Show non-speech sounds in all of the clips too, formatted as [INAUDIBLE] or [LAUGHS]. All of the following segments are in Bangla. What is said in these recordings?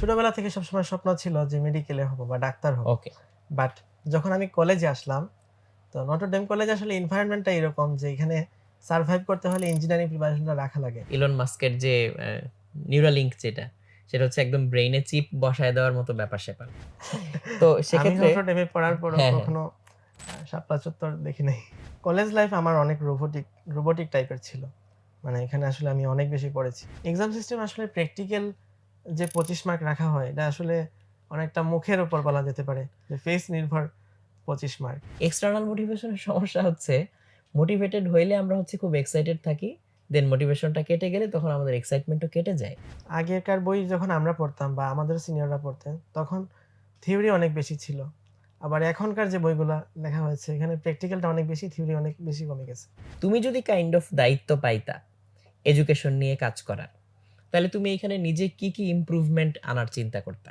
ছোটবেলা থেকে সবসময় স্বপ্ন ছিল যে মেডিকেলে হব বা ডাক্তার হব। ওকে বাট যখন আমি কলেজে আসলাম তো নটরডেম কলেজে আসলে এনভায়রনমেন্টটা এরকম যে এখানে সার্ভাইভ করতে হলে ইঞ্জিনিয়ারিং প্রিপারেশনটা রাখা লাগে। ইলন মাস্কের যে নিউরালিঙ্ক যেটা সেটা হচ্ছে একদম ব্রেইনে চিপ বসায় দেওয়ার মতো ব্যাপার স্যাপার। তো [LAUGHS] আমি সেক্ষেত্রে নটরডেমে পড়ার পর হ্যাঁ, হ্যাঁ। কখনো শাপলা চত্বর দেখি নাই। কলেজ লাইফ আমার অনেক রোবোটিক রোবোটিক টাইপের ছিল। মানে এখানে আসলে আমি অনেক বেশি পড়েছি। এক্সাম সিস্টেম আসলে প্র্যাকটিক্যাল যে পঁচিশ মার্ক রাখা হয় এটা আসলে অনেকটা মুখের উপর বলা যেতে পারে যে ফেস নির্ভর পঁচিশ মার্ক এক্সটার্নাল মোটিভেশনের সমস্যা হচ্ছে মোটিভেটেড হইলে আমরা হচ্ছে খুব এক্সাইটেড থাকি দেন মোটিভেশনটা কেটে গেলে তখন আমাদের এক্সাইটমেন্টও কেটে যায়। আগেকার বই যখন আমরা পড়তাম বা আমাদের সিনিয়ররা পড়তেন তখন থিওরি অনেক বেশি ছিল। আবার এখনকার যে বইগুলো লেখা হয়েছে এখানে প্র্যাকটিক্যালটা অনেক বেশি থিওরি অনেক বেশি কমে গেছে। তুমি যদি কাইন্ড অফ দায়িত্ব পাইতা এডুকেশন নিয়ে কাজ করার তাহলে তুমি এখানে নিজে কি কি ইমপ্রুভমেন্ট আনার চিন্তা করতা?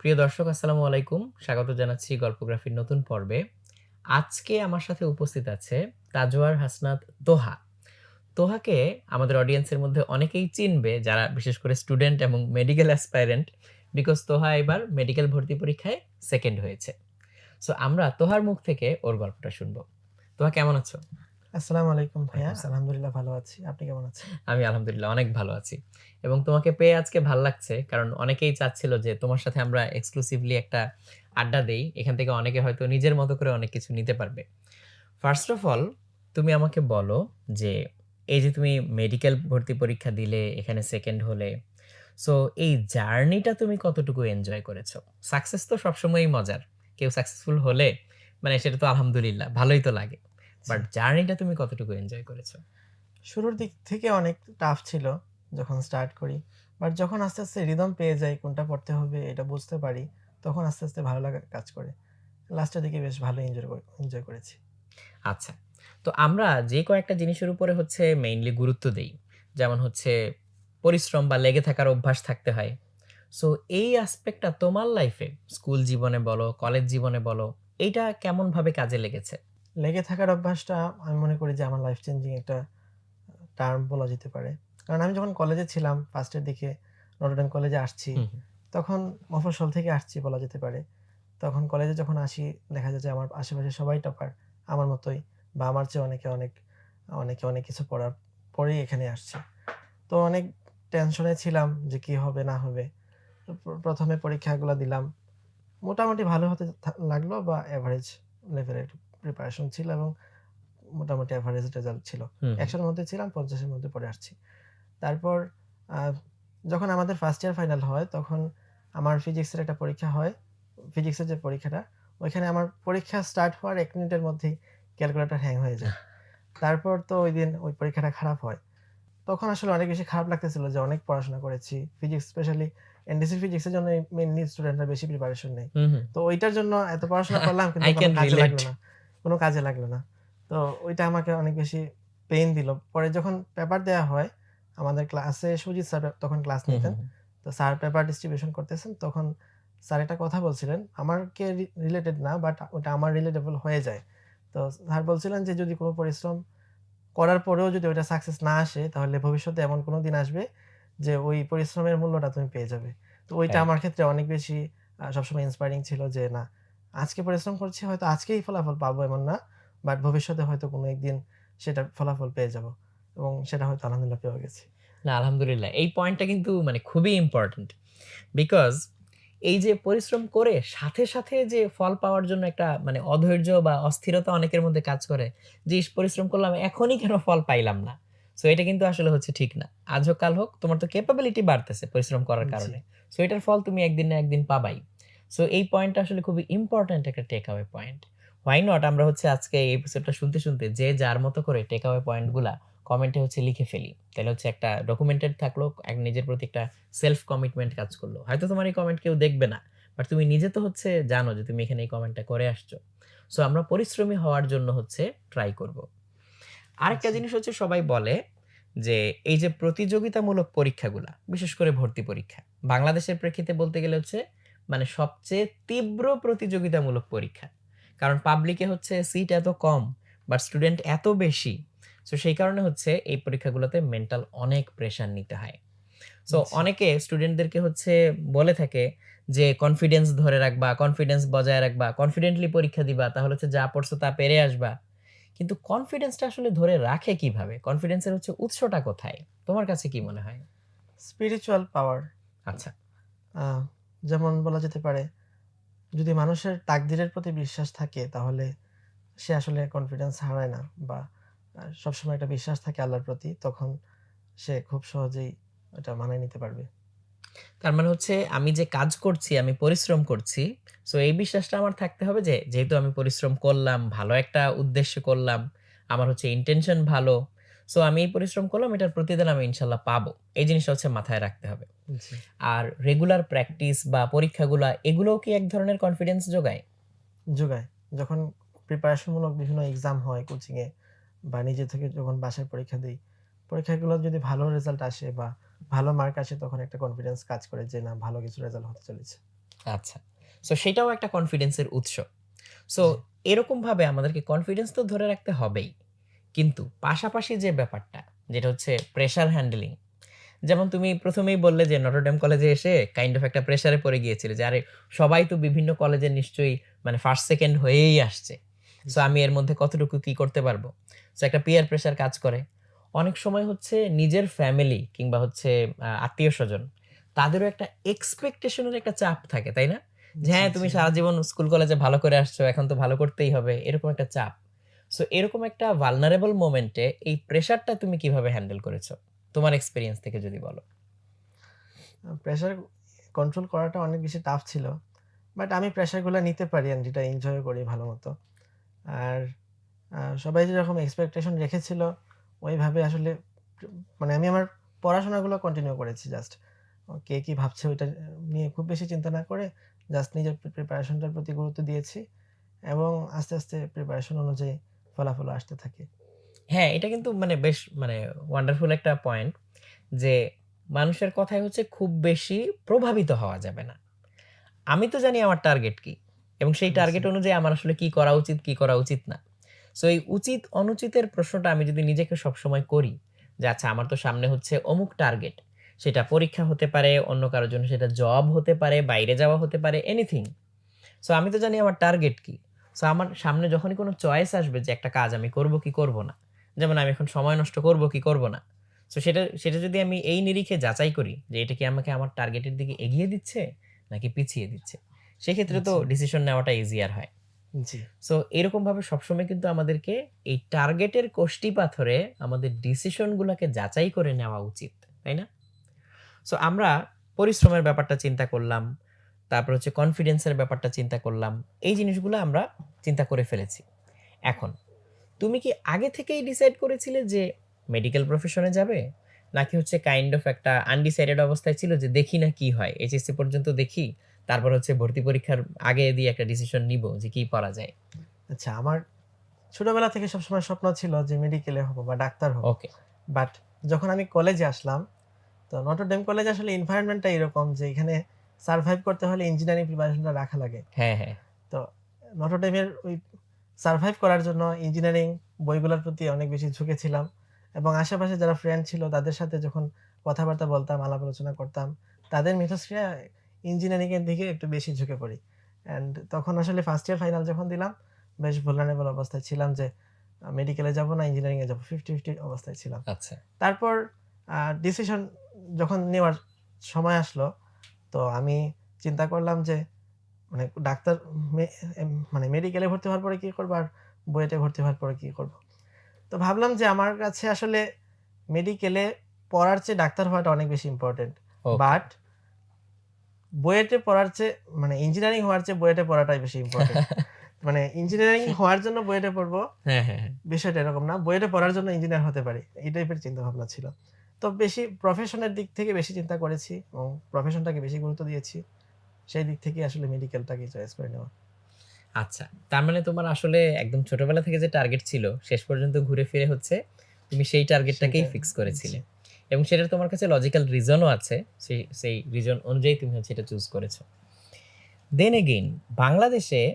প্রিয় দর্শক, আসসালামু আলাইকুম। স্বাগত জানাচ্ছি গল্পগ্রাফির নতুন পর্বে। আজকে আমার সাথে উপস্থিত আছে তাজওয়ার হাসনাত তোহা। তোহাকে আমাদের অডিয়েন্সের মধ্যে অনেকেই চিনবে, যারা বিশেষ করে স্টুডেন্ট এবং মেডিকেল অ্যাসপাইরেন্ট বিকজ তোহা এবার মেডিকেল ভর্তি পরীক্ষায় সেকেন্ড হয়েছে। সো আমরা তোহার মুখ থেকে ওর গল্পটা শুনব। তোহা, কেমন আছো? আসসালামু আলাইকুম ভাইয়া। আলহামদুলিল্লাহ ভালো আছি। আপনি কেমন আছেন? আমি আলহামদুলিল্লাহ অনেক ভালো আছি। এবং তোমাকে পেয়ে আজকে ভালো লাগছে কারণ অনেকেই চাচ্ছিল যে তোমার সাথে আমরা এক্সক্লুসিভলি একটা আড্ডা দেই। এখান থেকে অনেকে হয়তো নিজের মতো করে অনেক কিছু নিতে পারবে। ফার্স্ট অফ অল তুমি আমাকে বলো যে এই যে তুমি মেডিকেল ভর্তি পরীক্ষা দিলে এখানে সেকেন্ড হলে সো এই জার্নিটা তুমি কতটুকু এনজয় করেছ? সাকসেস তো সবসময়ই মজার। কেউ সাকসেসফুল হলে মানে সেটা তো আলহামদুলিল্লাহ ভালোই তো লাগে। বাট জার্নিটা তুমি কতটুকু এনজয় করেছ? শুরুর দিক থেকে অনেক টাফ ছিল যখন স্টার্ট করি। বাট যখন আস্তে আস্তে রিদম পেয়ে যাই কোনটা পড়তে হবে এটা বুঝতে পারি তখন আস্তে আস্তে ভালো লাগা কাজ করে। লাস্টের দিকে বেশ ভালো এনজয় এনজয় করেছি। আচ্ছা তো আমরা যে কয়েকটা জিনিসের উপরে হচ্ছে মেইনলি গুরুত্ব দেই। যেমন হচ্ছে পরিশ্রম বা লেগে থাকার অভ্যাস থাকতে হয়। সো এই অ্যাসপেক্টটা তোমার লাইফে স্কুল জীবনে বলো কলেজ জীবনে বলো এইটা কেমন ভাবে কাজে লেগেছে? লেগে থাকার অভ্যাসটা আমি মনে করি যে আমার লাইফ চেঞ্জিং একটা টার্ম বলা যেতে পারে। কারণ আমি যখন কলেজে ছিলাম ফার্স্টের দিকে নটরডেম কলেজে আসছি। তখন মফস্বল থেকে আসছি বলা যেতে পারে। তখন কলেজে যখন আসি দেখা যায় যে আমার আশেপাশে সবাই টপার আমার মতোই বা আমার চেয়ে অনেকে অনেক অনেকে অনেক কিছু পড়ার পরেই এখানে আসছে। তো অনেক টেনশনে ছিলাম যে কি হবে না হবে। তো প্রথমে পরীক্ষাগুলো দিলাম। মোটামুটি ভালো হতে লাগল বা অ্যাভারেজ লেভেলের প্রিপারেশন ছিল এবং মোটামুটি অ্যাভারেজ রেজাল্ট ছিল। একশোর মধ্যে ছিলাম পঞ্চাশের মধ্যে পড়ে আসছি। তারপর যখন আমাদের ফার্স্ট ইয়ার ফাইনাল হয় তখন আমার ফিজিক্সের একটা পরীক্ষা হয়। ফিজিক্সের যে পরীক্ষাটা ওইখানে আমার পরীক্ষা স্টার্ট হওয়ার এক মিনিটের মধ্যেই ক্যালকুলেটর হ্যাং হয়ে যায়। তারপর তো ওই দিন ওই পরীক্ষাটা খারাপ হয়। তখন আসলে অনেক বেশি খারাপ লাগতেছিল যে অনেক পড়াশোনা করেছি। ফিজিক্স স্পেশালি এনডিসি ফিজিক্সের জন্য মেনলি স্টুডেন্টরা বেশি প্রিপারেশন হুম। তো ওইটার জন্য এত পড়াশোনা করলাম কিন্তু কাজে লাগল না। কোনো কাজে লাগল না। তো ওইটা আমাকে অনেক বেশি পেইন দিল। পরে যখন পেপার দেওয়া হয় আমাদের ক্লাসে সুজিত স্যার তখন ক্লাস নিতেন। তো স্যার পেপার ডিস্ট্রিবিউশন করতেছেন। তখন স্যার একটা কথা বলছিলেন আমারকে রিলেটেড না বাট ওটা আমার রিলেটেবল হয়ে যায়। তো স্যার বলছিলেন যে যদি কোনো পরিশ্রম করার পরেও যদি ওইটা সাকসেস না আসে তাহলে ভবিষ্যতে এমন কোনো দিন আসবে যে ওই পরিশ্রমের মূল্যটা তুমি পেয়ে যাবে। তো ওইটা আমার ক্ষেত্রে অনেক বেশি সবসময় ইন্সপায়ারিং ছিল যে না আজকে পরিশ্রম করছি হয়তো আজকেই ফলাফল পাবো এমন না বাট ভবিষ্যতে হয়তো কোনো একদিন সেটা ফলাফল পেয়ে যাব এবং সেটা হয়তো আলহামদুলিল্লাহ পেয়ে গেছি। না আলহামদুলিল্লাহ। এই পয়েন্টটা কিন্তু মানে খুবই ইম্পর্ট্যান্ট বিকজ এই যে পরিশ্রম করে সাথে সাথে যে ফল পাওয়ার জন্য একটা মানে অধৈর্য বা অস্থিরতা অনেকের মধ্যে কাজ করে যে পরিশ্রম করলাম এখনই কেন ফল পাইলাম না? সো এটা কিন্তু আসলে হচ্ছে ঠিক না। আজ হোক কাল হোক তোমার তো ক্যাপাবিলিটি বাড়তেছে পরিশ্রম করার কারণে। সো এটার ফল তুমি একদিন না একদিন পাবাই। সো এই পয়েন্টটা আসলে খুবই ইম্পর্ট্যান্ট একটা take away point why not আমরা হচ্ছে আজকে এই এপিসোডটা শুনতে শুনতে যে যার মতো করে টেক আওয়ে পয়েন্টগুলা কমেন্টে হচ্ছে লিখে ফেলি। তাহলে হচ্ছে একটা ডকুমেন্টেড থাকল এক নিজের প্রতি একটা সেলফ কমিটমেন্ট কাজ করল। হয়তো তোমার এই কমেন্ট কেউ দেখবে না বাট তুমি নিজে তো হচ্ছে জানো যে তুমি এখানে এই কমেন্টটা করে আসছো। সো আমরা পরিশ্রমী হওয়ার জন্য হচ্ছে ট্রাই করব। আরেকটা আচ্ছা। জিনিস হচ্ছে সবাই বলে যে এই যে প্রতিযোগিতামূলক পরীক্ষাগুলা বিশেষ করে ভর্তি পরীক্ষা বাংলাদেশের প্রেক্ষিতে বলতে গেলে হচ্ছে মানে সবচেয়ে তীব্র প্রতিযোগিতামূলক পরীক্ষা। কারণ পাবলিকে হচ্ছে সিট এত কম বাট স্টুডেন্ট এত বেশি। সো সেই কারণে হচ্ছে এই পরীক্ষাগুলোতে মেন্টাল অনেক প্রেশার নিতে হয়। সো আচ্ছা। অনেকে স্টুডেন্টদেরকে হচ্ছে বলে থাকে যে কনফিডেন্স ধরে রাখবা কনফিডেন্স বজায় রাখবা কনফিডেন্টলি পরীক্ষা দিবা তাহলে হচ্ছে যা পড়ছো তা পেরে আসবা। কিন্তু কনফিডেন্সটা আসলে ধরে রাখে কীভাবে? কনফিডেন্সের হচ্ছে উৎসটা কোথায়? তোমার কাছে কি মনে হয়? স্পিরিচুয়াল পাওয়ার আচ্ছা। যেমন বলা যেতে পারে, যদি মানুষের তাকদিরের প্রতি বিশ্বাস থাকে, তাহলে সে আসলে কনফিডেন্স হারায় না বা সবসময় একটা বিশ্বাস থাকে আল্লাহর প্রতি, তখন সে খুব সহজেই এটা মানায় নিতে পারবে। তার মানে হচ্ছে আমি যে কাজ করছি, আমি পরিশ্রম করছি সো এই বিশ্বাসটা আমার থাকতে হবে যে, যেহেতু আমি পরিশ্রম করলাম, ভালো একটা উদ্দেশ্য করলাম, আমার হচ্ছে ইন্টেনশন ভালো সো আমি এই পরিশ্রম করলাম এটার প্রতিদিন আমি ইনশাল্লাহ পাবো। এই জিনিসটা হচ্ছে মাথায় রাখতে হবে। আর রেগুলার প্র্যাকটিস বা পরীক্ষাগুলো এগুলোও কি এক ধরনের কনফিডেন্স যোগায়? যোগায়। যখন প্রিপারেশনমূলক বিভিন্ন এক্সাম হয় কোচিংয়ে বা নিজে থেকে যখন বাসায় পরীক্ষা দিই পরীক্ষাগুলো যদি ভালো রেজাল্ট আসে বা ভালো মার্ক আসে তখন একটা কনফিডেন্স কাজ করে যে না ভালো কিছু রেজাল্ট হতে চলেছে। আচ্ছা। সো সেটাও একটা কনফিডেন্সের উৎস। সো এরকমভাবে আমাদেরকে কনফিডেন্স তো ধরে রাখতে হবেই। কিন্তু পাশাপাশি যে ব্যাপারটা যেটা হচ্ছে প্রেশার হ্যান্ডেলিং যেমন তুমি প্রথমেই বললে যে নটরডেম কলেজে এসে কাইন্ড অফ একটা প্রেশারে পড়ে গিয়েছিলে যে আরে সবাই তো বিভিন্ন কলেজে নিশ্চয়ই মানে ফার্স্ট সেকেন্ড হয়েই আসছে। সো আমি এর মধ্যে কতটুকু কি করতে পারব? সো একটা পিয়ার প্রেশার কাজ করে। অনেক সময় হচ্ছে নিজের ফ্যামিলি কিংবা হচ্ছে আত্মীয় স্বজন তাদেরও একটা এক্সপেকটেশনের একটা চাপ থাকে তাই না? যে হ্যাঁ তুমি সারা জীবন স্কুল কলেজে ভালো করে আসছো এখন তো ভালো করতেই হবে এরকম একটা চাপ। সো এরকম একটা ভালনারেবল মোমেন্টে এই প্রেশারটা তুমি কীভাবে হ্যান্ডেল করেছ? তোমার এক্সপিরিয়েন্স থেকে যদি বলো। প্রেশার কন্ট্রোল করাটা অনেক বেশি টাফ ছিল বাট আমি প্রেশারগুলো নিতে পারি and যেটা এনজয় করি ভালো মতো। আর সবাই যেরকম এক্সপেকটেশন রেখেছিল, ওইভাবে আসলে মানে আমি আমার পড়াশোনাগুলো কন্টিনিউ করেছি জাস্ট কে কি ভাবছে ওইটা নিয়ে খুব বেশি চিন্তা না করে জাস্ট নিজের প্রিপারেশনটার প্রতি গুরুত্ব দিয়েছি। এবং আস্তে আস্তে প্রিপারেশন অনুযায়ী ফলাফল আসতে থাকে। হ্যাঁ এটা কিন্তু মানে বেশ মানে ওয়ান্ডারফুল একটা পয়েন্ট যে মানুষের কথাই হচ্ছে খুব বেশি প্রভাবিত হওয়া যাবে না। আমি তো জানি আমার টার্গেট কি এবং সেই আচ্ছা। টার্গেট অনুযায়ী আমার আসলে কি করা উচিত কি করা উচিত না। সো এই উচিত অনুচিতের প্রশ্নটা আমি যদি নিজেকে সবসময় করি যে আচ্ছা আমার তো সামনে হচ্ছে অমুক টার্গেট সেটা পরীক্ষা হতে পারে অন্য কারোর জন্য সেটা জব হতে পারে বাইরে যাওয়া হতে পারে এনিথিং সো আমি তো জানি আমার টার্গেট কি। সো আমার সামনে যখনই কোনো চয়েস আসবে যে একটা কাজ আমি করব কি করব না যেমন আমি এখন সময় নষ্ট করব কি করব না সো সেটা সেটা যদি আমি এই নিরিখে যাচাই করি যে এটা কি আমাকে আমার টার্গেটের দিকে এগিয়ে দিচ্ছে নাকি পিছিয়ে দিচ্ছে সেক্ষেত্রে তো আচ্ছা। ডিসিশন নেওয়াটা ইজিয়ার হয়। জি। সো এরকমভাবে সবসময় কিন্তু আমাদেরকে এই টার্গেটের কোষ্টি পাথরে আমাদের ডিসিশনগুলোকে যাচাই করে নেওয়া উচিত তাই না? সো আমরা পরিশ্রমের ব্যাপারটা চিন্তা করলাম তারপর হচ্ছে কনফিডেন্সের ব্যাপারটা চিন্তা করলাম। এই জিনিসগুলো আমরা চিন্তা করে ফেলেছি। এখন তুমি কি আগে থেকেই ডিসাইড করেছিলে যে মেডিকেল প্রফেশনে যাবে? নাকি হচ্ছে কাইন্ড অফ একটা আনডিসাইডেড অবস্থায় ছিল যে দেখি না কি হয় এইচএসসি পর্যন্ত দেখি তারপর হচ্ছে ভর্তি পরীক্ষার আগে দিয়ে একটা ডিসিশন নিব যে কি পড়া যায়? আচ্ছা আমার ছোটবেলা থেকে সবসময় স্বপ্ন ছিল যে মেডিকেলে হব বা ডাক্তার হব। ওকে বাট যখন আমি কলেজে আসলাম তো নটরডেম কলেজ আসলে এনভায়রনমেন্টটা এরকম যে এখানে সার্ভাইভ করতে হলে ইঞ্জিনিয়ারিং প্রিপারেশনটা রাখা লাগে। হ্যাঁ হ্যাঁ। তো নটরডেমের ওই সার্ভাইভ করার জন্য ইঞ্জিনিয়ারিং বইগুলোর প্রতি অনেক বেশি ঝুঁকেছিলাম এবং আশেপাশে যারা ফ্রেন্ড ছিল তাদের সাথে যখন কথাবার্তা বলতাম আলাপ আলোচনা করতাম তাদের মিথস্ক্রিয়া ইঞ্জিনিয়ারিং এর দিকে একটু বেশি ঝুঁকে পড়ি। অ্যান্ড তখন আসলে ফার্স্ট ইয়ার ফাইনাল যখন দিলাম বেশ ভুলনারেবল অবস্থায় ছিলাম যে মেডিকেলে যাব না ইঞ্জিনিয়ারিং এ যাব ফিফটি ফিফটি অবস্থায় ছিলাম। আচ্ছা। তারপর ডিসিশন যখন নেওয়ার সময় আসলো তো আমি চিন্তা করলাম যে মানে ডাক্তার মানে মেডিকেলে ভর্তি হওয়ার পরে কি করব আর বুয়েটে ভর্তি হওয়ার পরে কি করব? তো ভাবলাম যে আমার কাছে আসলে মেডিকেলে পড়ার চেয়ে ডাক্তার হওয়াটা অনেক বেশি ইম্পর্টেন্ট বাট বুয়েটে পড়ার চেয়ে মানে ইঞ্জিনিয়ারিং হওয়ার চেয়ে বুয়েটে পড়াটাই বেশি ইম্পর্টেন্ট [LAUGHS] মানে ইঞ্জিনিয়ারিং হওয়ার জন্য বুয়েটে পড়ব হ্যাঁ হ্যাঁ হ্যাঁ। বিষয়টা এরকম না বইটা পড়ার জন্য ইঞ্জিনিয়ার হতে পারি। এই টাইপের চিন্তা ভাবনা ছিল। তো বেশি প্রফেশনের দিক থেকে বেশি চিন্তা করেছি এবং প্রফেশনটাকে বেশি গুরুত্ব দিয়েছি সেই দিক থেকে আসলে মেডিকেলটাকে চয়েস করে নেওয়া। আচ্ছা তার মানে তোমার আসলে একদম ছোটবেলা থেকে যে টার্গেট ছিল শেষ পর্যন্ত ঘুরে ফিরে হচ্ছে তুমি সেই টার্গেটটাকেই ফিক্স করেছিলে। এবং সেটার তোমার কাছে লজিক্যাল রিজনও আছে সেই সেই রিজন অনুযায়ী তুমি হচ্ছে এটা চুজ করেছ। দেন এগেইন বাংলাদেশে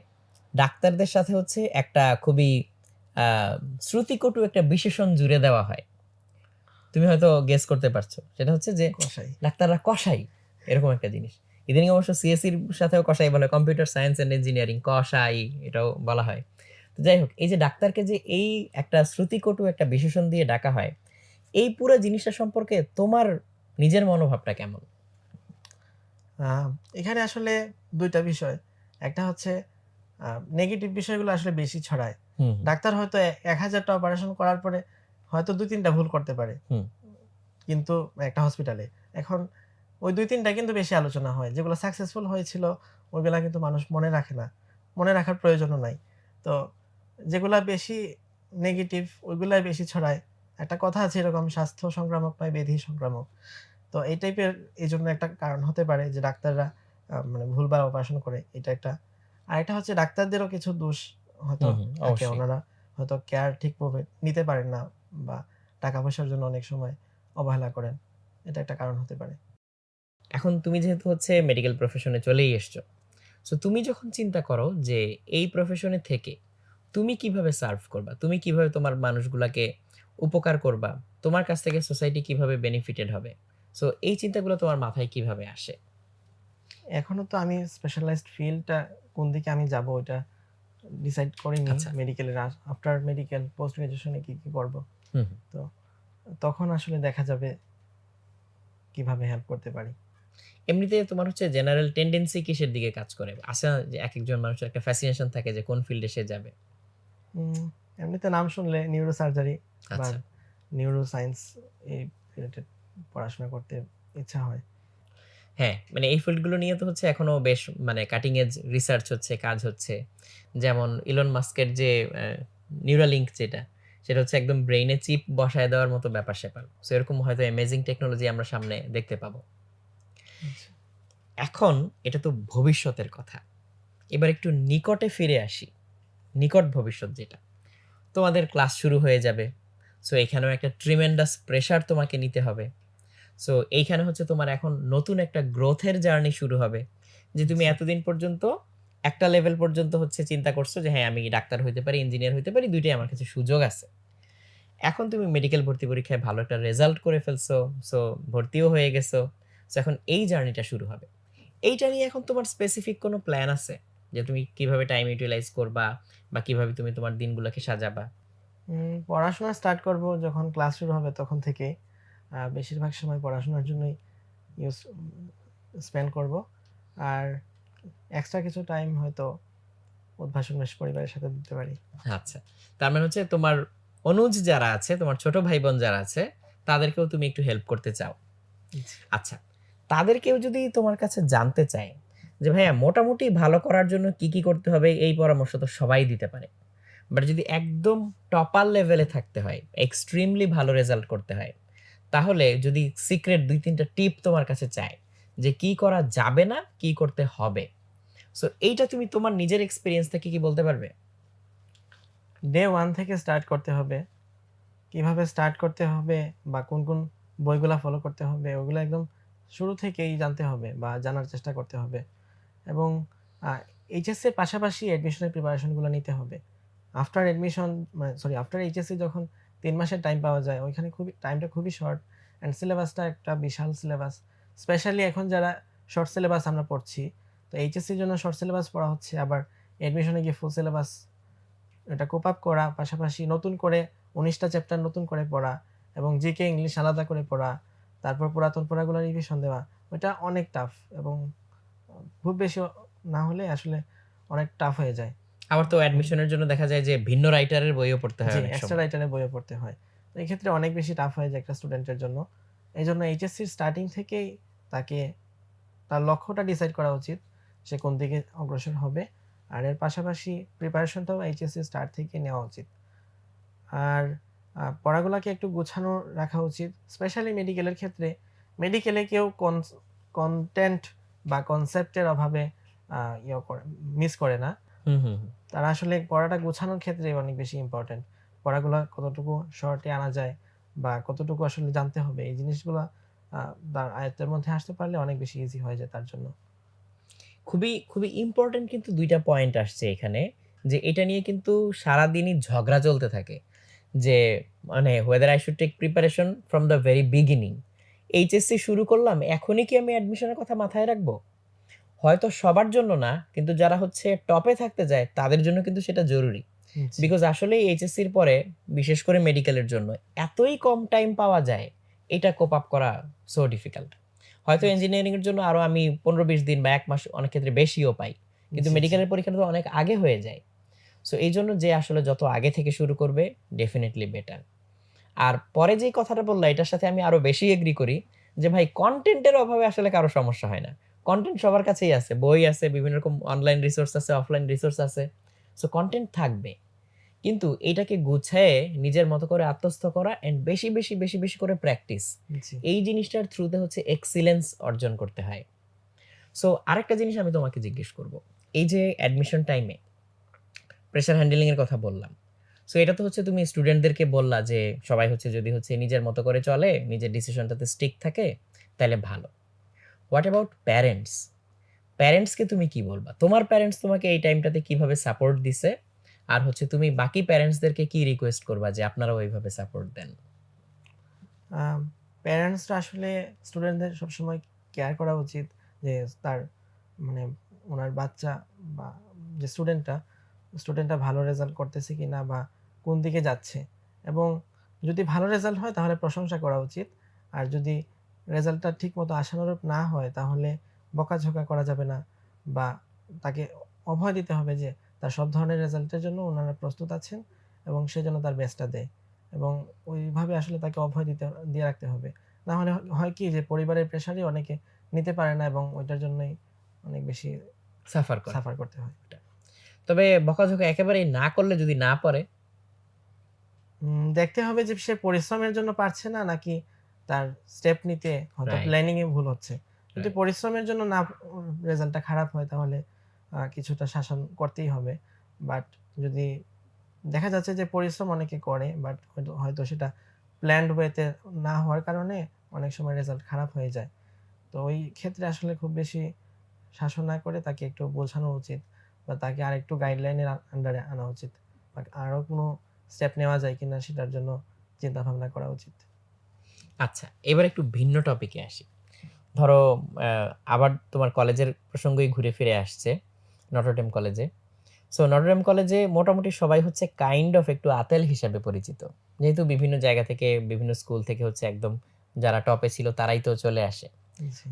ডাক্তারদের সাথে হচ্ছে একটা খুবই শ্রুতিকটু একটা বিশেষণ জুড়ে দেওয়া হয়। তুমি হয়তো গেস করতে পারছ। সেটা হচ্ছে যে ডাক্তাররা কষাই এরকম একটা জিনিস। ইদানিং অবশ্য সিএসসির সাথেও কষাই বলে কম্পিউটার সায়েন্স অ্যান্ড ইঞ্জিনিয়ারিং কষাই এটাও বলা হয়। তো যাই হোক এই যে ডাক্তারকে যে এই একটা শ্রুতিকটু একটা বিশেষণ দিয়ে ডাকা হয় এই পুরো জিনিসটা সম্পর্কে তোমার নিজের মনোভাবটা কেমন? এখানে আসলে দুইটা বিষয়। একটা হচ্ছে নেগেটিভ বিষয়গুলো আসলে বেশি ছড়ায়। ডাক্তার হয়তো এক হাজারটা অপারেশন করার পরে হয়তো দুই তিনটা ভুল করতে পারে। কিন্তু একটা হসপিটালে এখন ওই দুই তিনটা কিন্তু বেশি আলোচনা হয়। যেগুলো সাকসেসফুল হয়েছিল ওইগুলা কিন্তু মানুষ মনে রাখে না। মনে রাখার প্রয়োজনও নাই। তো যেগুলা বেশি নেগেটিভ ওইগুলাই বেশি ছড়ায়। একটা কথা আছে এরকম স্বাস্থ্য সংক্রামক নয় বেধি সংক্রামক। তো এই টাইপের এই জন্য একটা কারণ হতে পারে যে ডাক্তাররা মানে ভুলবার অপারেশন করে। এটা একটা। আর এটা হচ্ছে ডাক্তারদেরও কিছু দোষ হয়তো। ওনারা হয়তো কেয়ার ঠিকভাবে নিতে পারেন না। বা টাকা পয়সার জন্য অনেক সময় অবহেলা করেন। এটা একটা কারণ হতে পারে। এখন তুমি যেহেতু হচ্ছে মেডিকেল প্রফেশনে চলেই এসছো সো তুমি যখন চিন্তা করো যে এই প্রফেশনে থেকে তুমি কীভাবে সার্ভ করবা তুমি কীভাবে তোমার মানুষগুলাকে উপকার করবা তোমার কাছ থেকে সোসাইটি কীভাবে বেনিফিটেড হবে সো এই চিন্তাগুলো তোমার মাথায় কীভাবে আসে? এখনও তো আমি স্পেশালাইজড ফিল্ডটা কোন দিকে আমি যাব ওটা ডিসাইড করিনি। মেডিকেলের আফটার মেডিকেল পোস্ট গ্রাজুয়েশনে কি কি করব? তো তখন আসলে দেখা যাবে কীভাবে হেল্প করতে পারি। এমনিতে তোমার হচ্ছে জেনারেল টেন্ডেন্সি কিসের দিকে কাজ করে? আসে যে এক একজন মানুষের একটা ফ্যাসিনেশন থাকে যে কোন ফিল্ডে সে যাবে। এমনিতে নাম শুনলে নিউরো সার্জারি বা নিউরো সায়েন্স এই রিলেটেড পড়াশোনা করতে ইচ্ছা হয়। হ্যাঁ মানে এই ফিল্ডগুলো নিয়ে তো হচ্ছে এখনও বেশ মানে কাটিং এজ রিসার্চ হচ্ছে কাজ হচ্ছে। যেমন ইলন মাস্কের যে নিউরালিঙ্ক যেটা সেটা হচ্ছে একদম ব্রেইনে চিপ বসায় দেওয়ার মতো ব্যাপার স্যাপার। সো এরকম হয়তো অ্যামেজিং টেকনোলজি আমরা সামনে দেখতে পাবো। আচ্ছা। এখন এটা তো ভবিষ্যতের কথা। এবার একটু নিকটে ফিরে আসি। নিকট ভবিষ্যৎ যেটা। তোমাদের ক্লাস শুরু হয়ে যাবে। সো এখানেও একটা ট্রিমেন্ডাস প্রেশার তোমাকে নিতে হবে। সো এইখানে হচ্ছে তোমার এখন নতুন একটা গ্রোথের জার্নি শুরু হবে। যে তুমি এতদিন পর্যন্ত একটা লেভেল পর্যন্ত হচ্ছে চিন্তা করছ যে হ্যাঁ আমি ডাক্তার হইতে পারি ইঞ্জিনিয়ার হইতে পারি দুইটাই আমার কাছে সুযোগ আছে। এখন তুমি মেডিকেল ভর্তি পরীক্ষায় ভালো একটা রেজাল্ট করে ফেলছো সো ভর্তিও হয়ে গেছো সো এখন এই জার্নিটা শুরু হবে। এইটা নিয়ে এখন তোমার স্পেসিফিক কোনো প্ল্যান আছে? যে তুমি কীভাবে টাইম ইউটিলাইজ করবা বা কীভাবে তুমি তোমার দিনগুলোকে সাজাবা? পড়াশোনা স্টার্ট করব যখন ক্লাস শুরু হবে তখন থেকে বেশিরভাগ সময় পড়াশোনার জন্যই ইউজ স্পেন্ড করব। আর এক্সট্রা কিছু টাইম হয়তো উদ্ভাসন পরিবারের সাথে দিতে পারি। আচ্ছা তার মানে হচ্ছে তোমার অনুজ যারা আছে তোমার ছোট ভাই বোন যারা আছে তাদেরকেও তুমি একটু হেল্প করতে চাও। আচ্ছা তাদেরকেও যদি তোমার কাছে জানতে চায় যে ভাইয়া মোটামুটি ভালো করার জন্য কি কি করতে হবে? এই পরামর্শ তো সবাই দিতে পারে। বাট যদি একদম টপার লেভেলে থাকতে হয় এক্সট্রিমলি ভালো রেজাল্ট করতে হয় তাহলে যদি সিক্রেট দুই তিনটা টিপ তোমার কাছে চায় যে কি করা যাবে না কি করতে হবে? সো এইটা তুমি তোমার নিজের এক্সপিরিয়েন্স থেকে কি বলতে পারবে? ডে ওয়ান থেকে স্টার্ট করতে হবে। কীভাবে স্টার্ট করতে হবে বা কোন কোন বইগুলা ফলো করতে হবে, ওগুলো একদম শুরু থেকেই জানতে হবে বা জানার চেষ্টা করতে হবে। এবং এইচএসসির পাশাপাশি অ্যাডমিশনের প্রিপারেশনগুলো নিতে হবে। আফটার অ্যাডমিশন মানে সরি আফটার এইচএসসি যখন তিন মাসের টাইম পাওয়া যায়, ওইখানে খুবই টাইমটা খুবই শর্ট অ্যান্ড সিলেবাসটা একটা বিশাল সিলেবাস স্পেশালি এখন যারা শর্ট সিলেবাস আমরা পড়ছি, তো এইচএসসির জন্য শর্ট সিলেবাস পড়া হচ্ছে, আবার অ্যাডমিশনে গিয়ে ফুল সিলেবাস এটা কোপ আপ করা পাশাপাশি নতুন করে উনিশটা চ্যাপ্টার নতুন করে পড়া এবং জিকে ইংলিশ আলাদা করে পড়া তারপর পুরাতন পড়াগুলো রিভিশন দেওয়া ওটা অনেক টাফ এবং খুব বেশি না হলে আসলে অনেক টাফ হয়ে যায়। আবার তো অ্যাডমিশনের জন্য দেখা যায় যে ভিন্ন রাইটারের বইও পড়তে হয় এক্সট্রা রাইটারের বইও পড়তে হয়। তো এই ক্ষেত্রে অনেক বেশি টাফ হয়ে যায় একটা স্টুডেন্টের জন্য। এই জন্য এইচএসসির স্টার্টিং থেকেই তাকে তার লক্ষ্যটা ডিসাইড করা উচিত সে কোন দিকে অগ্রসর হবে। আর এর পাশাপাশি প্রিপারেশনটাও এইচএসসি স্টার্ট থেকে নেওয়া উচিত। আর পড়াগুলোকে একটু গোছানো রাখা উচিত স্পেশালি মেডিকেলের ক্ষেত্রে। মেডিকেলে কেউ কন্টেন্ট বা কনসেপ্টের অভাবে ইয়ে করে মিস করে না। হুম হুম হুম। তারা আসলে পড়াটা গোছানোর ক্ষেত্রে অনেক বেশি ইম্পর্টেন্ট পড়াগুলো কতটুকু শর্টে আনা যায় বা কতটুকু আসলে জানতে হবে এই জিনিসগুলো আয়ত্তের মধ্যে আসতে পারলে অনেক বেশি ইজি হয়ে যায় তার জন্য। খুবই খুবই ইম্পর্টেন্ট কিন্তু দুইটা পয়েন্ট আসছে এখানে যে এটা নিয়ে কিন্তু সারাদিনই ঝগড়া চলতে থাকে। যে মানে whether I should take preparation from the very beginning HSC শুরু করলাম এখনই কি আমি অ্যাডমিশনের কথা মাথায় রাখব? হয়তো সবার জন্য না কিন্তু যারা হচ্ছে টপে থাকতে যায় তাদের জন্য কিন্তু সেটা জরুরি। বিকজ আসলে এইচএসসির পরে বিশেষ করে মেডিকেলের জন্য এতই কম টাইম পাওয়া যায় এটা কোপ আপ করা সো ডিফিকাল্ট হয়তো জি। ইঞ্জিনিয়ারিং এর জন্য আরও আমি পনেরো বিশ দিন বা এক মাস অনেক ক্ষেত্রে বেশিও পাই। কিন্তু। মেডিকেলের পরীক্ষাটা তো অনেক আগে হয়ে যায়। সো এই জন্য যে আসলে যত আগে থেকে শুরু করবে ডেফিনেটলি বেটার আর পরে যে কথাটা বললা এটার সাথে আমি আরও বেশি এগ্রি করি যে ভাই কন্টেন্টের অভাবে আসলে কারও সমস্যা হয় না। কন্টেন্ট সবার কাছেই আছে। বই আছে বিভিন্ন রকম অনলাইন রিসোর্স আছে অফলাইন রিসোর্স আছে। সো কন্টেন্ট থাকবে। কিন্তু এটাকে গুছায়ে নিজের মতো করে আত্মস্থ করা এন্ড বেশি বেশি বেশি বেশি করে প্র্যাকটিস এই জিনিসটার থ্রুতে হচ্ছে এক্সিলেন্স অর্জন করতে হয়। সো আরেকটা জিনিস আমি তোমাকে জিজ্ঞেস করব। এই যে অ্যাডমিশন টাইমে প্রেশার হ্যান্ডেলিং এর কথা বললাম। সো এটা তো হচ্ছে তুমি স্টুডেন্টদেরকে বললা যে সবাই হচ্ছে যদি হচ্ছে নিজের মতো করে চলে নিজের ডিসিশনটাতে স্টিক থাকে তাহলে ভালো। হোয়াট অ্যাবাউট প্যারেন্টস প্যারেন্টসকে তুমি কি বলবা? তোমার প্যারেন্টস তোমাকে এই টাইমটাতে কীভাবে সাপোর্ট দিছে? আর হচ্ছে তুমি বাকি প্যারেন্টসদেরকে কি রিকোয়েস্ট করবা যে আপনারা ওইভাবে সাপোর্ট দেন? প্যারেন্টসরা আসলে স্টুডেন্টদের সবসময় কেয়ার করা উচিত যে তার মানে ওনার বাচ্চা বা যে স্টুডেন্টটা স্টুডেন্টটা ভালো রেজাল্ট করতেছে কি না বা কোন দিকে যাচ্ছে। এবং যদি ভালো রেজাল্ট হয় তাহলে প্রশংসা করা উচিত। আর যদি রেজাল্টটা ঠিক মতো আশানুরূপ না হয় তাহলে বকাঝকা করা যাবে না বা তাকে অভয় দিতে হবে যে তার সব ধরনের রেজাল্টের জন্য ওনারা প্রস্তুত আছেন এবং সে যেন তার বেস্টটা দেয় এবং ওইভাবে আসলে তাকে অভয় দিতে দিয়ে রাখতে হবে। না হলে হয় কি যে পরিবারের প্রেশারই অনেকে নিতে পারে না এবং ওইটার জন্যই অনেক বেশি সাফার সাফার করতে হয়। তবে বকাঝকা একেবারেই না করলে যদি না পারে দেখতে হবে যে সে পরিশ্রমের জন্য পারছে না নাকি তার স্টেপ নিতে হয়তো. প্ল্যানিং এ ভুল হচ্ছে। যদি পরিশ্রমের জন্য না রেজাল্টটা খারাপ হয় তাহলে কিছুটা শাসন করতেই হবে। বাট যদি দেখা যাচ্ছে যে পরিশ্রম অনেকে করে বাট হয়তো সেটা প্ল্যান্ড ওয়েতে না হওয়ার কারণে অনেক সময় রেজাল্ট খারাপ হয়ে যায়। তো ওই ক্ষেত্রে আসলে খুব বেশি শাসন না করে তাকে একটু বোঝানো উচিত বা তাকে আর একটু গাইডলাইনের আন্ডারে আনা উচিত। বা আরও কোনো স্টেপ নেওয়া যায় কিনা সেটার জন্য চিন্তা ভাবনা করা উচিত। আচ্ছা এবার একটু ভিন্ন টপিকে আসি। ধরো আবার তোমার কলেজের প্রসঙ্গই ঘুরে ফিরে আসছে। নটরডেম কলেজে সো নটরডেম কলেজে মোটামুটি সবাই হচ্ছে কাইন্ড অফ একটু আতেল হিসাবে পরিচিত। যেহেতু বিভিন্ন জায়গা থেকে বিভিন্ন স্কুল থেকে হচ্ছে একদম যারা টপে ছিল তারাই তো চলে আসে।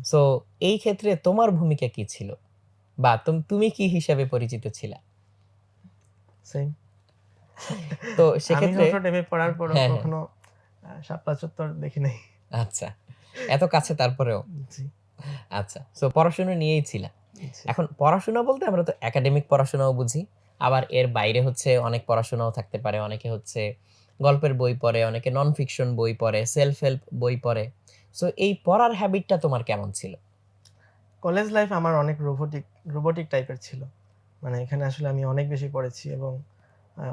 সো এই ক্ষেত্রে তোমার ভূমিকা কি ছিল? বা তুমি কি হিসাবে পরিচিত ছিলা. তো [LAUGHS] সেক্ষেত্রে নটরডেমে পড়ার পর হ্যাঁ, হ্যাঁ। কখনো শাপলা চত্বর দেখি নাই। আচ্ছা। এত কাছে তারপরেও? আচ্ছা। সো পড়াশোনা নিয়েই ছিলা। এখন পড়াশোনা বলতে আমরা তো একাডেমিক পড়াশোনাও বুঝি আবার এর বাইরে হচ্ছে অনেক পড়াশোনাও থাকতে পারে অনেকে হচ্ছে গল্পের বই পড়ে অনেকে নন ফিকশন বই পড়ে সেলফ হেল্প বই পড়ে। সো এই পড়ার হ্যাবিটটা তোমার কেমন ছিল? কলেজ লাইফ আমার অনেক রোবোটিক রোবোটিক টাইপের ছিল। মানে এখানে আসলে আমি অনেক বেশি পড়েছি এবং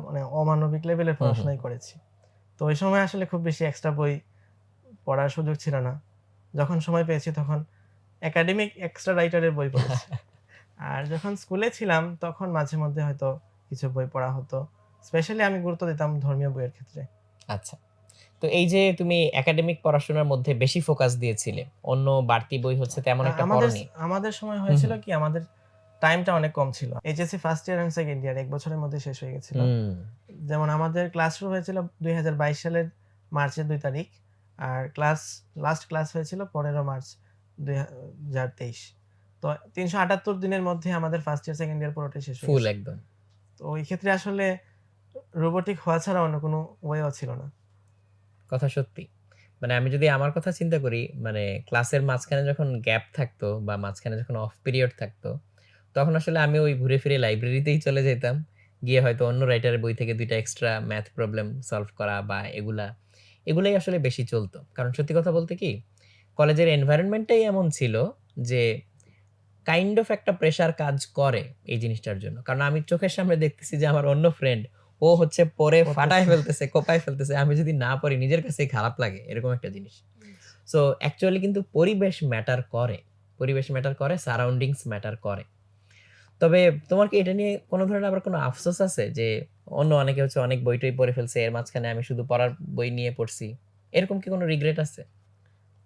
মানে অমানবিক লেভেলের পড়াশোনাই করেছি। তো ওই সময় আসলে খুব বেশি এক্সট্রা বই পড়ার সুযোগ ছিল না। যখন সময় পেয়েছি তখন একাডেমিক এক্সট্রা রাইটারের বই পড়েছি। [LAUGHS] আর যখন স্কুলে ছিলাম তখন মাঝে মধ্যে হয়তো কিছু বই পড়া হতো। স্পেশালি আমি গুরুত্ব দিতাম ধর্মীয় বইয়ের ক্ষেত্রে। আচ্ছা। তো এই যে তুমি একাডেমিক পড়াশোনার মধ্যে বেশি ফোকাস দিয়েছিলে অন্য বাড়তি বই হচ্ছে তেমন একটা আমাদের পড়নি? আমাদের সময় হয়েছিল কি আমাদের টাইমটা অনেক কম ছিল। HSC first year and second year এক বছরের মধ্যে শেষ হয়ে গেছিল। যেমন আমাদের ক্লাস শুরু হয়েছিল দুই হাজার বাইশ সালের মার্চের দুই তারিখ আর ক্লাস লাস্ট ক্লাস হয়েছিল পনেরো মার্চ। দুই হাজার তেইশ। তো তিনশো আটাত্তর দিনের মধ্যে আমাদের ফার্স্ট ইয়ার সেকেন্ড ইয়ার পুরোটাই শেষ ফুল একদম। তো ওই ক্ষেত্রে আসলে রোবোটিক হওয়া ছাড়া অন্য কোনো ওয়েও ছিল না। কথা সত্যি। মানে আমি যদি আমার কথা চিন্তা করি মানে ক্লাসের মাঝখানে যখন গ্যাপ থাকতো বা মাঝখানে যখন অফ পিরিয়ড থাকতো তখন আসলে আমি ওই ঘুরে ফিরে লাইব্রেরিতেই চলে যেতাম। গিয়ে হয়তো অন্য রাইটারের বই থেকে দুইটা এক্সট্রা ম্যাথ প্রবলেম সলভ করা বা এগুলা এগুলাই আসলে বেশি চলতো। কারণ সত্যি কথা বলতে কি কলেজের এনভায়রনমেন্টটাই এমন ছিল যে কাইন্ড অফ একটা প্রেশার কাজ করে এই জিনিসটার জন্য কারণ আমি চোখের সামনে দেখতেছি যে আমার অন্য ফ্রেন্ড ও হচ্ছে পরে। ফাটায় ফেলতেছে কোপায় ফেলতেছে আমি যদি না পড়ি নিজের কাছে খারাপ লাগে এরকম একটা জিনিস সো অ্যাকচুয়ালি কিন্তু পরিবেশ ম্যাটার করে পরিবেশ ম্যাটার করে সারাউন্ডিংস ম্যাটার করে তবে তোমার কি এটা নিয়ে কোনো ধরনের আবার কোনো আফসোস আছে যে অন্য অনেকে হচ্ছে অনেক বই-টই পড়ে ফেলছে এর মাঝখানে আমি শুধু পড়ার বই নিয়ে পড়ছি। এরকম কি কোনো রিগ্রেট আছে?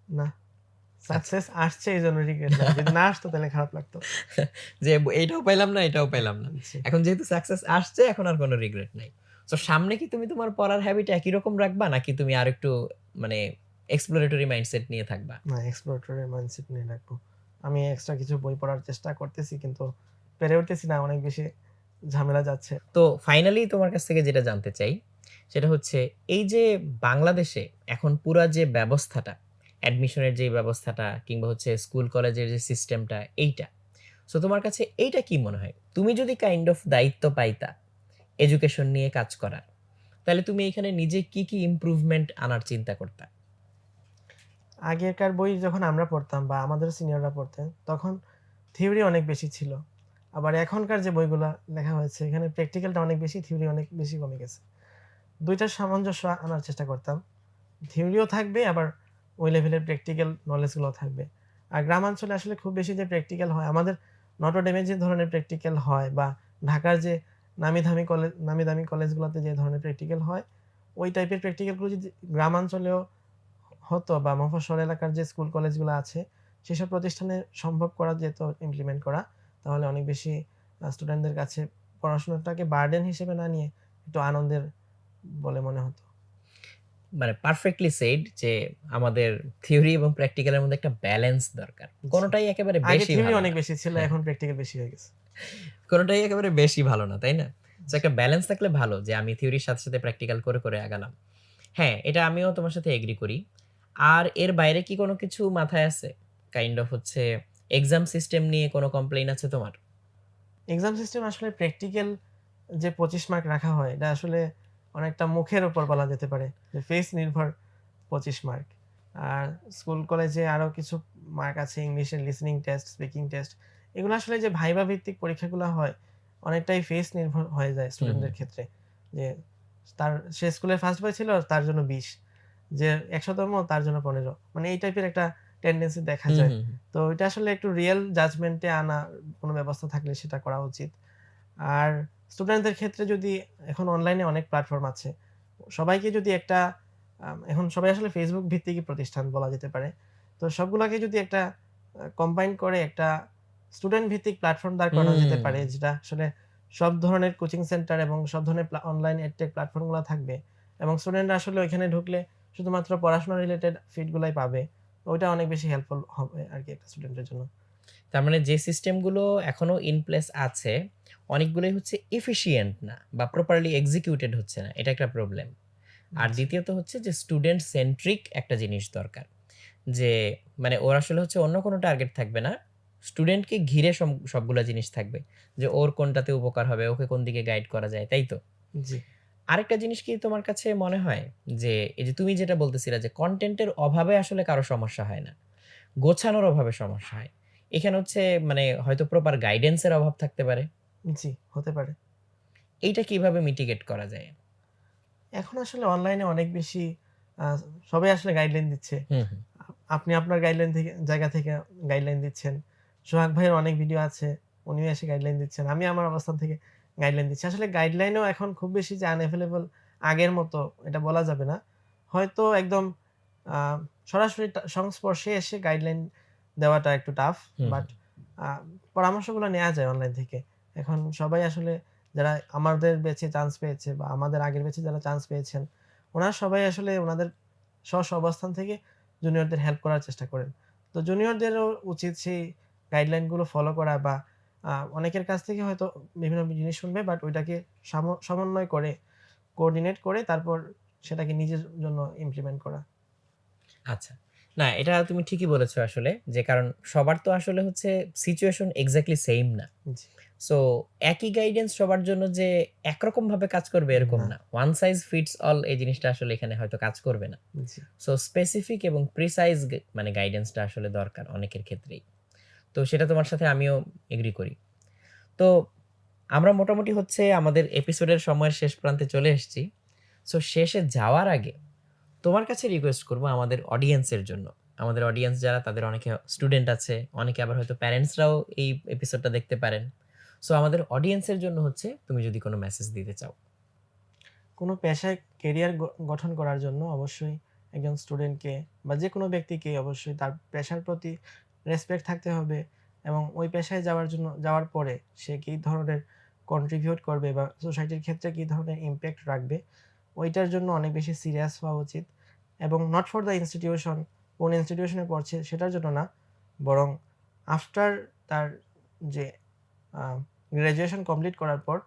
না। আচ্ছা। সাকসেস আসছে এইজন্য রিগ্রেট নাই। যদি না আসতো তাহলে খারাপ লাগতো। [LAUGHS] যে এইটাও পাইলাম না, এটাও পাইলাম না। এখন যেহেতু সাকসেস আসছে এখন আর কোনো রিগ্রেট নাই। সো সামনে কি তুমি তোমার পড়ার হ্যাবিট একই রকম রাখবা নাকি তুমি আরেকটু মানে এক্সপ্লোরেটরি মাইন্ডসেট নিয়ে থাকবা? না এক্সপ্লোরেটরি মাইন্ডসেট নিয়ে রাখব। আমি এক্সট্রা কিছু বই পড়ার চেষ্টা করতেছি কিন্তু পেরে উঠতেছি না অনেক বেশি ঝামেলা যাচ্ছে। তো ফাইনালি তোমার কাছ থেকে যেটা জানতে চাই সেটা হচ্ছে এই যে বাংলাদেশে এখন পুরা যে ব্যবস্থাটা, অ্যাডমিশনের যে ব্যবস্থাটা কিংবা হচ্ছে স্কুল কলেজের যে সিস্টেমটা এইটা। সো তোমার কাছে এইটা কি মনে হয়? তুমি যদি কাইন্ড অফ দায়িত্ব পাইতা এডুকেশন নিয়ে কাজ করার, তাহলে তুমি এখানে নিজে কি, কি ইমপ্রুভমেন্ট আনার চিন্তা করতা? আগেকার বই যখন আমরা পড়তাম বা আমাদের সিনিয়ররা পড়তেন তখন থিওরি অনেক বেশি ছিল। আবার এখনকার যে বইগুলো লেখা হয়েছে এখানে প্র্যাকটিক্যালটা অনেক বেশি, থিওরি অনেক বেশি কমে গেছে। ২ টার সামঞ্জস্য আনার চেষ্টা করতাম। থিওরিও থাকবে আবার ওই লেভেলের প্র্যাকটিক্যাল নলেজগুলো থাকবে। আর গ্রামাঞ্চলে আসলে খুব বেশি যে প্র্যাকটিক্যাল হয়, আমাদের নটরডেমে যে ধরনের প্র্যাকটিক্যাল হয় বা ঢাকার যে নামি দামি কলেজ নামি দামি কলেজগুলোতে যে ধরনের প্র্যাকটিক্যাল হয়, ওই টাইপের প্র্যাকটিক্যালগুলো যদি গ্রামাঞ্চলেও হতো বা মফস্বল এলাকার যে স্কুল কলেজগুলো আছে, সেসব প্রতিষ্ঠানে সম্ভব করা যেত ইমপ্লিমেন্ট করা, তাহলে অনেক বেশি স্টুডেন্টদের কাছে পড়াশোনাটাকে বার্ডেন হিসেবে না নিয়ে একটু আনন্দের বলে মনে হতো। মানে পারফেক্টলি সেইড যে আমাদের থিওরি এবং প্র্যাকটিক্যালের মধ্যে একটা ব্যালেন্স দরকার। কোনটাই একেবারে বেশি থিওরি অনেক বেশি ছিল হ্যাঁ। এখন প্র্যাকটিক্যাল বেশি হয়ে গেছে। কোনটাই একেবারে বেশি ভালো না, তাই না? সো একটা ব্যালেন্স থাকলে ভালো যে আমি থিওরির সাথে, সাথে প্র্যাকটিক্যাল করে, করে আগালাম। হ্যাঁ, এটা আমিও তোমার সাথে এগ্রি করি। আর এর বাইরে কি কোনো কিছু মাথায় আছে? কাইন্ড অফ হচ্ছে এক্সাম সিস্টেম নিয়ে কোনো কমপ্লেইন আছে তোমার? এক্সাম সিস্টেম আসলে প্র্যাকটিক্যাল যে ২৫ মার্ক রাখা হয় এটা আসলে অনেকটা মুখের উপর বলা যেতে পারে। যে ফেস নির্ভর ২৫ মার্ক। আর স্কুল কলেজে আরও কিছু মার্ক আছে ইংলিশের লিসেনিং টেস্ট, স্পিকিং টেস্ট। এগুলো আসলে যে ভাইবা ভিত্তিক পরীক্ষাগুলো হয় অনেকটাই ফেস নির্ভর হয়ে যায় স্টুডেন্টদের ক্ষেত্রে। যে তার সে স্কুলে ফার্স্ট বয় ছিল তার জন্য ২০ যে ১০০তম তার জন্য ১৫ মানে এই টাইপের একটা টেন্ডেন্সি দেখা যায়। তো এটা আসলে একটু রিয়েল জাজমেন্টে আনা কোনো ব্যবস্থা থাকলে সেটা করা উচিত। আর স্টুডেন্টদের ক্ষেত্রে যদি এখন অনলাইনে অনেক প্ল্যাটফর্ম আছে। সবাইকে যদি একটা এখন সবাই আসলে ফেসবুক ভিত্তিকই প্রতিষ্ঠান বলা যেতে পারে। তো সবগুলাকে যদি একটা কম্বাইন করে একটা স্টুডেন্ট ভিত্তিক প্ল্যাটফর্ম দাঁড় করানো যেতে পারে যেটা আসলে সব ধরনের কোচিং সেন্টার এবং সব ধরনের অনলাইন এডটেক প্ল্যাটফর্মগুলা থাকবে। এবং স্টুডেন্টরা আসলে ওইখানে ঢুকলে শুধুমাত্র পড়াশোনা রিলেটেড ফিড গুলাই পাবে। ওইটা অনেক বেশি হেল্পফুল হবে আরকি একটা স্টুডেন্টের জন্য। তার মানে যে সিস্টেমগুলো এখনও ইন প্লেস আছে অনেকগুলোই হচ্ছে এফিশিয়েন্ট না বা প্রপারলি এক্সিকিউটেড হচ্ছে না। এটা একটা প্রবলেম। আর দ্বিতীয়ত হচ্ছে যে স্টুডেন্ট সেন্ট্রিক একটা জিনিস দরকার। যে মানে ওর আসলে হচ্ছে অন্য কোনো টার্গেট থাকবে না। স্টুডেন্টকে ঘিরে সব সবগুলা জিনিস থাকবে। যে ওর কোনটাতে উপকার হবে, ওকে কোন দিকে গাইড করা যায়, তাই তো? জি। আরেকটা জিনিস কি তোমার কাছে মনে হয় যে এই যে তুমি যেটা বলতেছিলা যে কন্টেন্টের অভাবে আসলে কারও সমস্যা হয় না। গোছানোর অভাবে সমস্যা হয়। এখানে হচ্ছে মানে হয়তো প্রপার গাইডেন্স এর অভাব থাকতে পারে। জি, হতে পারে। এইটা কীভাবে মিটিগেট করা যায়? এখন আসলে অনলাইনে অনেক বেশি সবাই আসলে গাইডলাইন দিচ্ছে। আপনি আপনার গাইডলাইন থেকে জায়গা থেকে গাইডলাইন দিচ্ছেন। সোহাগ ভাইয়ের অনেক ভিডিও আছে। উনিও এসে গাইডলাইন দিচ্ছেন। আমি আমার অবস্থান থেকে গাইডলাইন দিচ্ছি। আসলে গাইডলাইনও এখন খুব বেশি যে আনএভেইলেবল আগের মতো এটা বলা যাবে না। হয়তো একদম সরাসরি সংস্পর্শে এসে গাইডলাইন দেওয়াটা একটু টাফ। বাট পরামর্শগুলো নেয়া যায় অনলাইন থেকে। এখন সবাই আসলে যারা আমাদের ব্যাচে চান্স পেয়েছে বা আমাদের আগের ব্যাচে যারা চান্স পেয়েছেন, উনারা সবাই আসলে ওনাদের স্ব, অবস্থান থেকে জুনিয়রদের হেল্প করার চেষ্টা করেন। তো জুনিয়রদেরও উচিত সেই গাইডলাইনগুলো ফলো করা বা অনেকের কাছ থেকে হয়তো বিভিন্ন জিনিস শুনবে বাট ওইটাকে সমন্বয় করে, কোঅর্ডিনেট করে তারপর সেটাকে নিজের জন্য ইমপ্লিমেন্ট করা। আচ্ছা। না এটা তুমি ঠিকই বলেছ আসলে। যে কারণ সবার তো আসলে হচ্ছে সিচুয়েশন এক্স্যাক্টলি সেম না। সো একই গাইডেন্স সবার জন্য যে একরকম ভাবে কাজ করবে এরকম না। ওয়ান সাইজ ফিটস অল এই জিনিসটা আসলে এখানে হয়তো কাজ করবে না। সো স্পেসিফিক এবং প্রিসাইজ মানে গাইডেন্সটা আসলে দরকার অনেকের ক্ষেত্রেই। তো সেটা তোমার সাথে আমিও এগ্রি করি। তো আমরা মোটামুটি হচ্ছে আমাদের এপিসোডের সময়ের শেষ প্রান্তে চলে এসেছি। সো শেষে যাওয়ার আগে তোমার কাছে রিকোয়েস্ট করব আমাদের অডিয়েন্সের জন্য। আমাদের অডিয়েন্স যারা তাদের অনেকে স্টুডেন্ট আছে, অনেকে আবার হয়তো প্যারেন্টসরাও এই এপিসোডটা দেখতে পারেন। সো আমাদের অডিয়েন্সের জন্য হচ্ছে তুমি যদি কোনো মেসেজ দিতে চাও কোনো পেশায় কেরিয়ার গঠন করার জন্য অবশ্যই একজন স্টুডেন্টকে বা যে কোনো ব্যক্তিকে অবশ্যই তার পেশার প্রতি রেসপেক্ট থাকতে হবে এবং ওই পেশায় যাওয়ার জন্য যাওয়ার পরে সে কী ধরনের কন্ট্রিবিউট করবে বা সোসাইটির ক্ষেত্রে কী ধরনের ইম্প্যাক্ট রাখবে ওইটার জন্য অনেক বেশি সিরিয়াস হওয়া উচিত এবং নট ফর দ্য ইনস্টিটিউশন কোন ইনস্টিটিউশনে পড়ছে সেটার জন্য না, বরং আফটার তার যে গ্র্যাজুয়েশন কমপ্লিট করার পর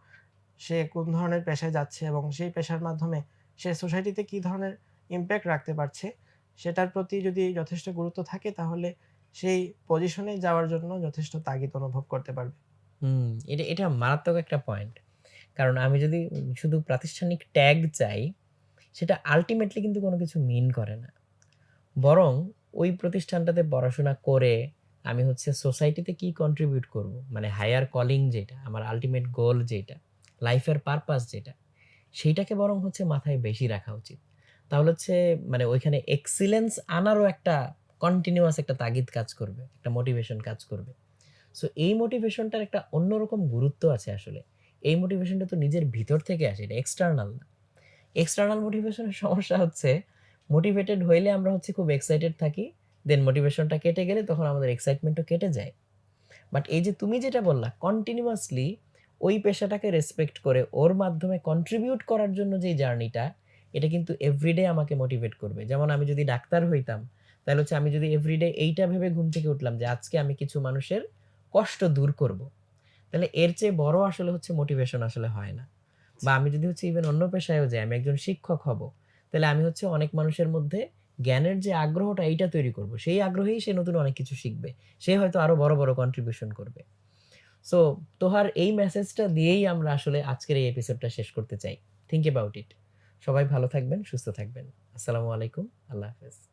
সে কোন ধরনের পেশায় যাচ্ছে এবং সেই পেশার মাধ্যমে সে সোসাইটিতে কী ধরনের ইম্প্যাক্ট রাখতে পারছে, সেটার প্রতি যদি যথেষ্ট গুরুত্ব থাকে তাহলে সেই পজিশনে যাওয়ার জন্য যথেষ্ট তাগিদ অনুভব করতে পারবে। হুম, এটা এটা মারাত্মক একটা পয়েন্ট কারণ আমি যদি শুধু প্রাতিষ্ঠানিক ট্যাগ চাই, সেটা আলটিমেটলি কিন্তু কোনো কিছু মিন করে না। বরং ওই প্রতিষ্ঠানটাতে পড়াশোনা করে আমি হচ্ছে সোসাইটিতে কি কন্ট্রিবিউট করব? মানে হায়ার কলিং যেটা, আমার আলটিমেট গোল যেটা লাইফের পারপাস যেটা, সেইটাকে বরং হচ্ছে মাথায় বেশি রাখা উচিত। তাহলে হচ্ছে মানে ওইখানে এক্সিলেন্স আনারও একটা কন্টিনিউয়াস একটা তাগিদ কাজ করবে, একটা মোটিভেশন কাজ করবে। সো এই মোটিভেশনটার একটা অন্যরকম গুরুত্ব আছে আসলে। এই মোটিভেশনটা তো নিজের ভিতর থেকে আসে, এটা এক্সটার্নাল না। এক্সটার্নাল মোটিভেশনের সমস্যা হচ্ছে মোটিভেটেড হইলে আমরা হচ্ছে খুব এক্সাইটেড থাকি দেন মোটিভেশনটা কেটে গেলে তখন আমাদের এক্সাইটমেন্টও কেটে যায়। বাট এই যে তুমি যেটা বললা কন্টিনিউয়াসলি ওই পেশাটাকে রেসপেক্ট করে, ওর মাধ্যমে কন্ট্রিবিউট করার জন্য যে জার্নিটা এটা কিন্তু এভরিডে আমাকে মোটিভেট করবে। যেমন আমি যদি ডাক্তার হইতাম, তাহলে হচ্ছে আমি যদি এভরিডে এইটা ভেবে ঘুম থেকে উঠলাম যে আজকে আমি কিছু মানুষের কষ্ট দূর করব। তাহলে এর চেয়ে বড় আসলে হচ্ছে মোটিভেশন আসলে হয় না। বা আমি যদি হচ্ছে ইভেন অন্য পেশায়ও যাই, আমি একজন শিক্ষক হব, তাহলে আমি হচ্ছে অনেক মানুষের মধ্যে জ্ঞানের যে আগ্রহটা এইটা তৈরি করব। সেই আগ্রহেই সে নতুন অনেক কিছু শিখবে। সে হয়তো আরও বড় বড় কন্ট্রিবিউশন করবে। সো তোহার এই মেসেজটা দিয়েই আমরা আসলে আজকের এই এপিসোডটা শেষ করতে চাই। থিঙ্ক অ্যাবাউট ইট সবাই ভালো থাকবেন, সুস্থ থাকবেন। আসসালামু আলাইকুম। আল্লাহ হাফেজ।